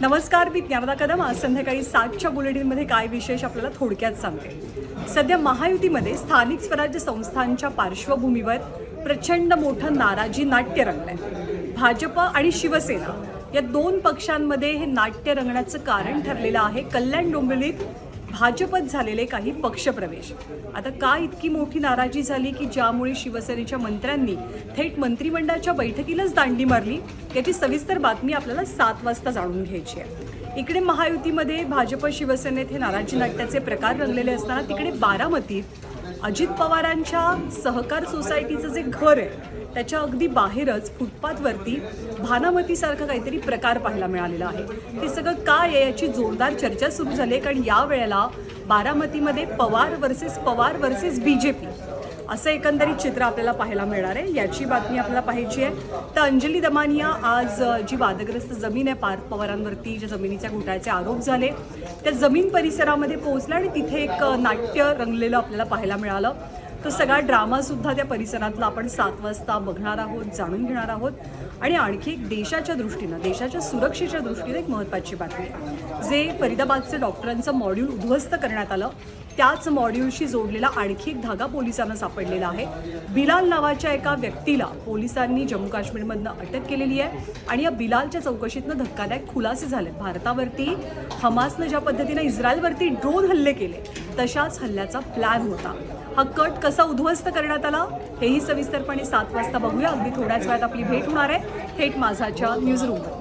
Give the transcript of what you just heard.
नमस्कार मी ज्ञानदा कदम. आज संध्याकाळी सातच्या बुलेटिनमध्ये काय विशेष आपल्याला थोडक्यात सांगते. सध्या महायुतीमध्ये स्थानिक स्वराज्य संस्थांच्या पार्श्वभूमीवर प्रचंड मोठं नाराजी नाट्य रंगलंय. भाजप आणि शिवसेना या दोन पक्षांमध्ये हे नाट्य रंगण्याचं कारण ठरलेलं आहे. कल्याण डोंबिवलीत भाजपत झालेले काही पक्षप्रवेश. आता का इतकी मोठी नाराजी झाली की ज्यामुळे शिवसेनेच्या मंत्र्यांनी थेट मंत्रिमंडळाच्या बैठकीलाच दांडी मारली? याची सविस्तर बातमी आपल्याला सात वाजता जाणून घ्यायची आहे. इकडे महायुतीमध्ये भाजप शिवसेनेत हे नाराजी नाट्याचे प्रकार रंगलेले असताना तिकडे बारामतीत अजित पवारांच्या सहकार सोसायटीचं जे घर आहे त्याच्या अगदी बाहेरच फुटपाथवरती भानामतीसारखा काहीतरी प्रकार पाहायला मिळालेला आहे. हे सगळं काय आहे याची जोरदार चर्चा सुरू झाली आहे. कारण या वेळेला बारामतीमध्ये Pawar versus Pawar versus B J P असं एकंदरीत चित्र आपल्याला पाहायला मिळणार आहे. याची बातमी आपल्याला पाहायची आहे. तर अंजली दमानिया आज जी वादग्रस्त जमीन आहे पार्थ पवारांवरती ज्या जमिनीच्या घोटाळ्याचे आरोप झाले त्या जमीन परिसरामध्ये पोहोचला आणि तिथे एक नाट्य रंगलेलं आपल्याला पाहायला मिळालं. तो सगळा ड्रामा सुद्धा त्या परिसरातला आपण सात वाजता बघणार आहोत जाणून घेणार आहोत. आणि आणखी एक देशाच्या दृष्टीनं देशाच्या सुरक्षेच्या दृष्टीनं एक महत्त्वाची बातमी. आहे जे फरीदाबादचं डॉक्टरांचं मॉड्यूल उद्ध्वस्त करण्यात आलं त्याच मॉड्यूलशी जोडलेला आणखी एक धागा पोलिसांना सापडलेला आहे. बिलाल नावाच्या एका व्यक्तीला पोलिसांनी जम्मू काश्मीरमधनं अटक केलेली आहे आणि या बिलालच्या चौकशीतनं धक्कादायक खुलासे झाले भारतावरती हमासनं ज्या पद्धतीनं इस्रायलवरती ड्रोन हल्ले केले तशाच हल्ल्याचा प्लॅन होता. हा कट कसा उद्ध्वस्त करण्यात आला हेही सविस्तरपणे सात वाजता बघूया. अगदी थोड्याच वेळात आपली भेट होणार आहे. थेट माझाच्या न्यूज रूमवर